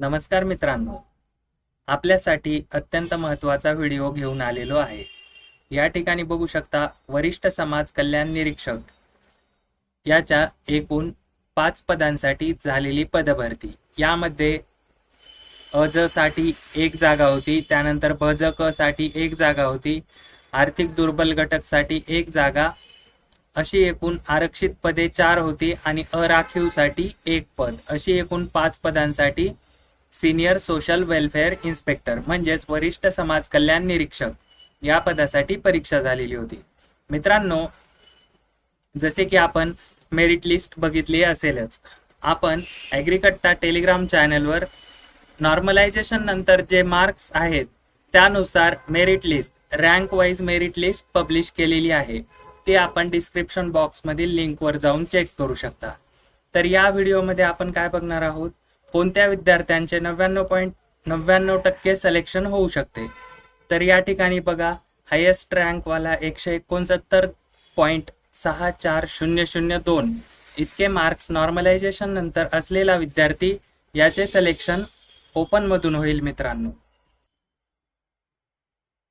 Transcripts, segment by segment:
नमस्कार मित्रांनो. आपल्यासाठी अत्यंत महत्त्वाचा व्हिडिओ घेऊन आलेलो आहे. या ठिकाणी बघू शकता वरिष्ठ समाज कल्याण निरीक्षक याच्या एकूण पाच पदांसाठी झालेली पदभरती. यामध्ये अजसाठी एक जागा होती त्यानंतर भज क साठी एक जागा होती आर्थिक दुर्बल घटकसाठी एक जागा अशी एकूण आरक्षित पदे चार होती आणि अराखीवसाठी एक पद. अशी एकूण पाच पदांसाठी सिनियर सोशल वेलफेअर इन्स्पेक्टर म्हणजेच वरिष्ठ समाज कल्याण निरीक्षक या पदासाठी परीक्षा झालेली होती. मित्रांनो जसे की आपण मेरिट लिस्ट बघितली असेलच आपण ॲग्रिकट्टा टेलिग्राम चॅनलवर नॉर्मलायझेशन नंतर जे मार्क्स आहेत त्यानुसार merit list rank wise merit list publish केलेली आहे. ते आपण डिस्क्रिप्शन बॉक्समधील लिंकवर जाऊन चेक करू शकता. तर या व्हिडिओमध्ये आपण काय बघणार आहोत? कोणत्या विद्यार्थ्यांचे नव्याण्णव पॉईंट नव्याण्णव टक्के सिलेक्शन होऊ शकते? तर या ठिकाणी बघा हायेस्ट रँकवाला एकशे एकोणसत्तर पॉईंट सहा चार शून्य शून्य दोन. इतके मार्क्स नॉर्मलायझेशन नंतर असलेला विद्यार्थी याचे सिलेक्शन ओपनमधून होईल मित्रांनो.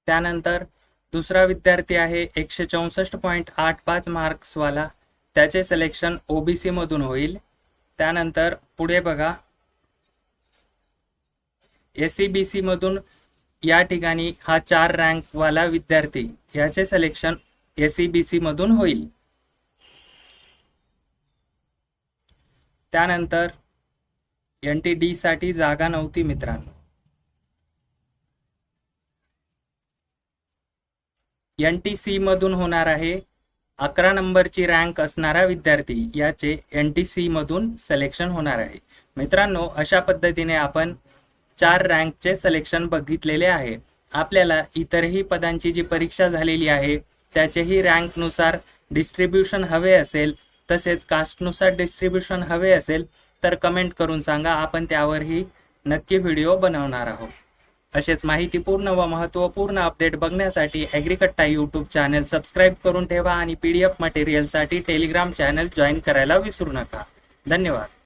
त्यानंतर दुसरा विद्यार्थी आहे एकशे चौसष्ट पॉईंट आठ पाच मार्क्सवाला त्याचे सिलेक्शन ओबीसी मधून होईल. त्यानंतर पुढे बघा एस सी बी सी मधून या ठिकाणी हा चार रँकवाला विद्यार्थी याचे selection S C B C मधून होईल. त्यानंतर एन टी डी साठी जागा नव्हती मित्रांनो. एन टी सी मधून होणार आहे अकरा नंबरची रँक असणारा विद्यार्थी याचे एन टी सी मधून सिलेक्शन होणार आहे. मित्रांनो अशा पद्धतीने आपण चार रँकचे सिलेक्शन बघितलेले आहे. आपल्याला इतरही पदांची जी परीक्षा झालेली आहे त्याचेही रँकनुसार डिस्ट्रीब्युशन हवे असेल तसेच कास्टनुसार डिस्ट्रीब्युशन हवे असेल तर कमेंट करून सांगा. आपण त्यावरही नक्की व्हिडिओ बनवणार आहोत. असेच माहितीपूर्ण व महत्त्वपूर्ण अपडेट बघण्यासाठी ॲग्रिकट्टा यूट्यूब चॅनल सबस्क्राईब करून ठेवा आणि पी डी एफ मटेरियलसाठी टेलिग्राम चॅनल जॉईन करायला विसरू नका. धन्यवाद.